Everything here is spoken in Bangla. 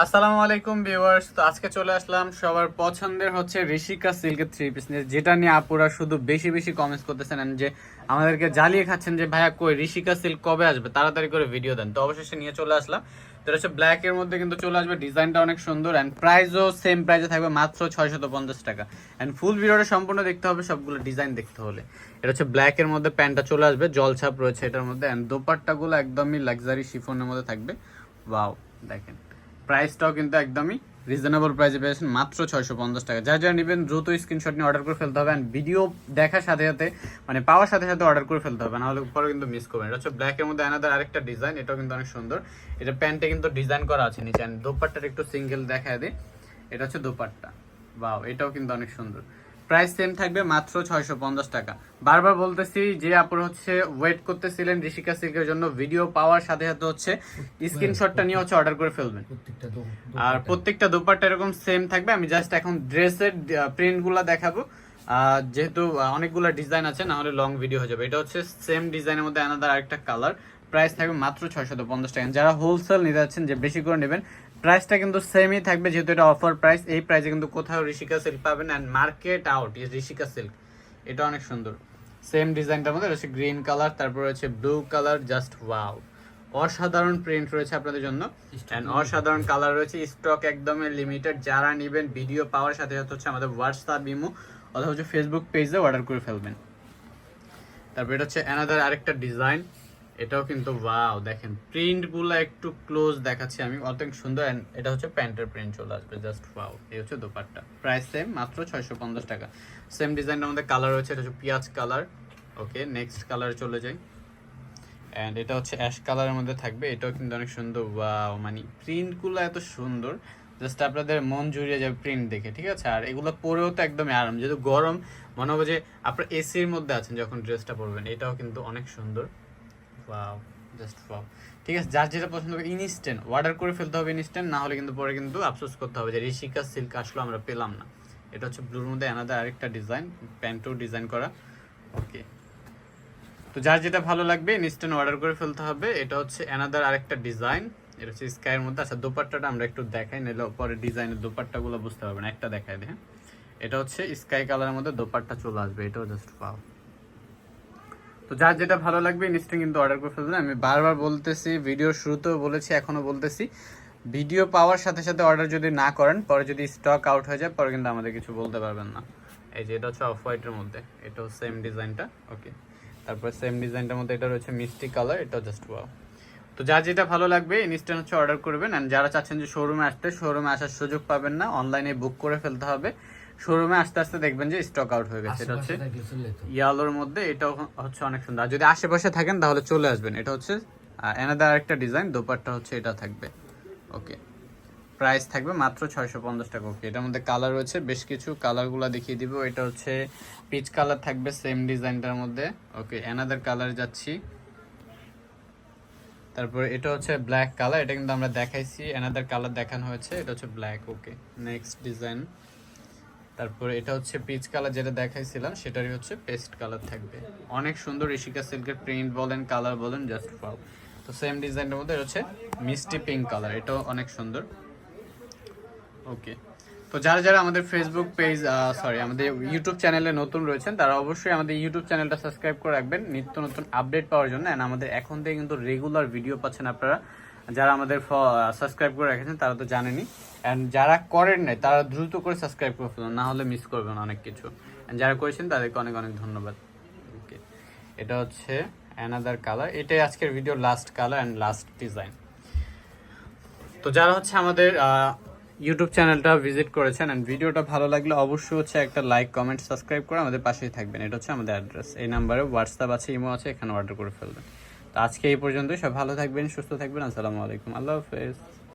আসসালামু আলাইকুম ভিউয়ার্স। তো আজকে চলে আসলাম। সবার পছন্দের হচ্ছে ঋষিকা সিল্কের থ্রি পিস নিয়ে। যেটা নিয়ে আপুরা শুধু বেশি বেশি কমেন্টস করতেছেন যে আমাদেরকে জ্বালিয়ে খাচ্ছেন যে, ভাইয়া কই, ঋষিকা সিল্ক কবে আসবে? তাড়াতাড়ি করে ভিডিও দেন। তো অবশেষে নিয়ে চলে আসলাম। তো হচ্ছে ব্ল্যাক এর মধ্যে কিন্তু চলে আসবে। ডিজাইনটা অনেক সুন্দর অ্যান্ড প্রাইসও সেম প্রাইসে থাকবে মাত্র ছয়শত পঞ্চাশ টাকা। অ্যান্ড ফুল ভিডিওটা সম্পূর্ণ দেখতে হবে, সবগুলো ডিজাইন দেখতে হলে। এটা হচ্ছে ব্ল্যাক এর মধ্যে প্যান্টটা চলে আসবে জলছাপ রয়েছে এটার মধ্যে। অ্যান্ড দোপাট্টাগুলো একদমই লাক্সারি শিফনের মধ্যে থাকবে। ওয়াও দেখেন। প্রাইসটাও কিন্তু একদমই রিজনেবল প্রাইসে পেয়েছেন, মাত্র ছয়শো পঞ্চাশ টাকা। যা যা নেবেন, দ্রুত স্ক্রিনশট নিয়ে অর্ডার করে ফেলতে হবে অ্যান্ড ভিডিও দেখার সাথে সাথে মানে পাওয়ার সাথে সাথে অর্ডার করে ফেলতে হবে, নাহলে পরে কিন্তু মিস করবেন। এটা হচ্ছে ব্ল্যাকের মধ্যে আনাদার আরেকটা ডিজাইন এটাও কিন্তু অনেক সুন্দর। এটা প্যান্টে কিন্তু ডিজাইন করা আছে নিচে অ্যান্ড দোপাট্টার একটু সিঙ্গেল দেখা দিই। এটা হচ্ছে দোপাট্টা। বাও এটাও কিন্তু অনেক সুন্দর। প্রাইস সেম থাকবে মাত্র ছয়শো পঞ্চাশ টাকা। বারবার বলতেছি যে আপনারা হচ্ছে ওয়েট করতেছিলেন ঋষিকা সিল্কের জন্য ভিডিও পাওয়ার সাথে সাথে হচ্ছে স্ক্রিনশটটা নিয়ে হচ্ছে অর্ডার করে ফেলবেন। আর প্রত্যেকটা দোপাট্টা এরকম সেম থাকবে আমি জাস্ট এখন ড্রেসের প্রিন্টগুলা দেখাবো। যেহেতু অনেকগুলো ডিজাইন আছে না হলে লং ভিডিও হয়ে যাবে। এটা হচ্ছে সেম ডিজাইনের মধ্যে আনাদার আরেকটা কালার প্রাইস থাকবে মাত্র ছয়শত পঞ্চাশ টাকা। যারা হোলসেল নিতে যাচ্ছেন যে বেশি করে নেবেন প্রাইসটা কিন্তু সেমই থাকবে যেহেতু এটা অফার প্রাইস এই প্রাইসে কিন্তু কোথাও ঋষিকা সিল্ক পাবেন and market out is Rishika silk এটা অনেক সুন্দর। সেম ডিজাইনটার মধ্যে রয়েছে গ্রিন কালার তারপর রয়েছে ব্লু কালার জাস্ট ওয়াও অসাধারণ প্রিন্ট রয়েছে আপনাদের জন্য। অ্যান্ড অসাধারণ কালার রয়েছে স্টক একদমই লিমিটেড যারা নেবেন ভিডিও পাওয়ার সাথে সাথে হচ্ছে আমাদের হোয়াটসঅ্যাপ ইমো অথবা হচ্ছে ফেসবুক পেজে অর্ডার করে ফেলবেন। তারপর এটা হচ্ছে অ্যানাদার আরেকটা ডিজাইন এটাও কিন্তু ওয়াও দেখেন প্রিন্টগুলো একটু ক্লোজ দেখাচ্ছি আমি অনেক সুন্দর এটা হচ্ছে প্যান্টের প্রিন্ট চলে আসবে জাস্ট ওয়াও এই হচ্ছে দোপাট্টা। প্রাইস সেম মাত্র ছয়শো পঞ্চাশ টাকা। সেম ডিজাইনের মধ্যে কালার রয়েছে, এটা হচ্ছে পেঁয়াজ কালার ওকে নেক্সট কালারে চলে যাই। অ্যান্ড এটা হচ্ছে অ্যাশ কালারের মধ্যে থাকবে, এটাও কিন্তু অনেক সুন্দর ওয়াও মানে প্রিন্টগুলো এত সুন্দর জাস্ট আপনাদের মন জুড়িয়ে যাবে প্রিন্ট দেখে, ঠিক আছে? আর এগুলো পরেও তো একদমই আরাম, যেহেতু গরম, মনে হবে যে আপনার এসির মধ্যে আছেন যখন ড্রেসটা পরবেন, এটাও কিন্তু অনেক সুন্দর। জাস্ট ঠিক আছে, যার যেটা পছন্দ হবে ইনস্ট্যান্ট অর্ডার করে ফেলতে হবে ইনস্ট্যান্ট না হলে কিন্তু পরে কিন্তু আফসোস করতে হবে যে ঋষিকা সিল্ক আসলো, আমরা পেলাম না। এটা হচ্ছে ব্লুর মধ্যে আনাদার আরেকটা ডিজাইন প্যান্টও ডিজাইন করা। ওকে তো যার যেটা ভালো লাগবে ইনস্ট্যান্ট অর্ডার করে ফেলতে হবে। এটা হচ্ছে অ্যানাদার আরেকটা ডিজাইন এটা হচ্ছে স্কাইয়ের মধ্যে। আচ্ছা দোপাট্টাটা আমরা একটু দেখাই নিলে পরে ডিজাইনের দোপাট্টাগুলো বুঝতে পারবেন। একটা দেখাই হ্যাঁ এটা হচ্ছে স্কাই কালারের মধ্যে দোপাট্টা চলে আসবে, এটাও জাস্ট পাও তো যার যেটা ভালো লাগবে ইনস্ট্যান্ট কিন্তু অর্ডার করে ফেলবেন আমি বারবার বলতেছি ভিডিওর শুরুতেও বলেছি এখনও বলতেছি। ভিডিও পাওয়ার সাথে সাথে অর্ডার যদি না করেন, পরে যদি স্টক আউট হয়ে যায়, পরে কিন্তু আমাদের কিছু বলতে পারবেন না। এই যে এটা হচ্ছে অফ হোয়াইটের মধ্যে, এটাও সেম ডিজাইনটা ওকে তারপর সেম ডিজাইনটার মধ্যে এটা রয়েছে মিষ্টি কালার এটাও জাস্ট ওয়াও তো যার যেটা ভালো লাগবে ইনস্ট্যান্ট হচ্ছে অর্ডার করবেন। অ্যান্ড যারা চাচ্ছেন যে শোরুমে আসতে শোরুমে আসার সুযোগ পাবেন না অনলাইনে বুক করে ফেলতে হবে। শোরুমে আস্তে আস্তে দেখবেন যে স্টক আউট হয়ে গেছে এটা হচ্ছে। ইয়ালোর মধ্যে এটাও হচ্ছে অনেক সুন্দর। যদি আশেপাশে থাকেন তাহলে চলে আসবেন। এটা হচ্ছে এনাদার আরেকটা ডিজাইন দোপাট্টা হচ্ছে এটা থাকবে। ওকে প্রাইস থাকবে মাত্র ছয়শো পঞ্চাশ টাকা। ওকে এটার মধ্যে কালার রয়েছে বেশ কিছু কালারগুলো দেখিয়ে দিব। এটা হচ্ছে পিচ কালার থাকবে সেম ডিজাইনটার মধ্যে। ওকে এনাদার কালার যাচ্ছি। তারপর এটা হচ্ছে ব্ল্যাক কালার এটা কিন্তু আমরা দেখাইছি। এনাদার কালার দেখানো হয়েছে এটা হচ্ছে ব্ল্যাক ওকে নেক্সট ডিজাইন তারপর এটা হচ্ছে পিচ কালার যেটা দেখাইছিলাম, সেটারই হচ্ছে পেস্ট কালার থাকবে। অনেক সুন্দর ঋষিকা সিল্কের প্রিন্ট বলেন কালার বলেন জাস্ট ফাও তো সেম ডিজাইনের মধ্যে হচ্ছে মিষ্টি পিঙ্ক কালার এটাও অনেক সুন্দর। ওকে তো যারা যারা আমাদের ফেসবুক পেজ সরি আমাদের ইউটিউব চ্যানেলে নতুন রয়েছেন, তারা অবশ্যই আমাদের ইউটিউব চ্যানেলটা সাবস্ক্রাইব করে রাখবেন। নিত্য নতুন আপডেট পাওয়ার জন্য অ্যান্ড আমাদের এখন থেকে কিন্তু রেগুলার ভিডিও পাচ্ছেন আপনারা। যারা আমাদের সাবস্ক্রাইব করে রেখেছেন, তারা তো জানেনি অ্যান্ড যারা করেন নাই, তারা দ্রুত করে সাবস্ক্রাইব করে ফেলুন, না হলে মিস করবেন অনেক কিছু। And যারা করেছেন, তাদেরকে অনেক অনেক ধন্যবাদ। ওকে এটা হচ্ছে অ্যানাদার কালার এটাই আজকের video last colour and last design তো যারা হচ্ছে আমাদের ইউটিউব চ্যানেলটা ভিজিট করেছেন অ্যান্ড ভিডিওটা ভালো লাগলে অবশ্যই হচ্ছে একটা লাইক কমেন্ট সাবস্ক্রাইব করে আমাদের পাশেই থাকবেন। এটা হচ্ছে আমাদের অ্যাড্রেস এই নাম্বারে হোয়াটসঅ্যাপ আছে ইমো আছে, এখানে অর্ডার করে ফেলবেন। আজকে এই পর্যন্তই। সব ভালো থাকবেন সুস্থ থাকবেন। আসসালামু আলাইকুম। আল্লাহ হাফেজ।